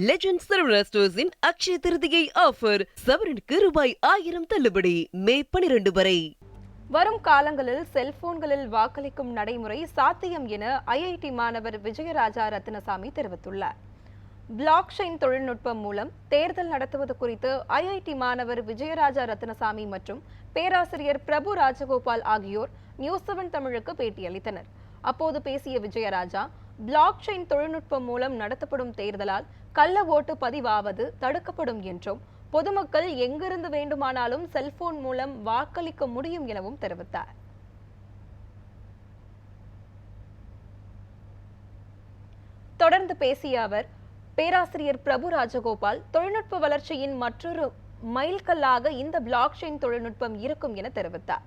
Legend Saravana ஸ்டோர்ஸின் Akshaya Tritiya offer சவரனுக்கு ரூபாய் ஆயிரம் தள்ளுபடி. மே பனிரெண்டு வரை. வரும் காலங்களில் செல்போன்களில் வாக்களிக்கும் நடைமுறை சாத்தியம் என ஐஐடி மாணவர் விஜயராஜா ரத்னசாமி தெரிவித்துள்ளார். பிளாக் செயின் தொழில்நுட்பம் மூலம் தேர்தல் நடத்துவது குறித்து ஐஐடி மாணவர் விஜயராஜா ரத்னசாமி மற்றும் பேராசிரியர் பிரபு ராஜகோபால் ஆகியோர் நியூஸ் செவன் தமிழுக்கு பேட்டியளித்தனர். அப்போது பேசிய விஜயராஜா பிளாக் செயின் தொழில்நுட்பம் மூலம் நடத்தப்படும் தேர்தலால் கள்ள ஓட்டு பதிவாவது தடுக்கப்படும் என்றும் பொதுமக்கள் எங்கிருந்து வேண்டுமானாலும் செல்போன் மூலம் வாக்களிக்க முடியும் எனவும் தெரிவித்தார். தொடர்ந்து பேசிய அவர் பேராசிரியர் பிரபு ராஜகோபால் தொழில்நுட்ப வளர்ச்சியின் மற்றொரு மைல்கல்லாக இந்த பிளாக் செயின் தொழில்நுட்பம் இருக்கும் என தெரிவித்தார்.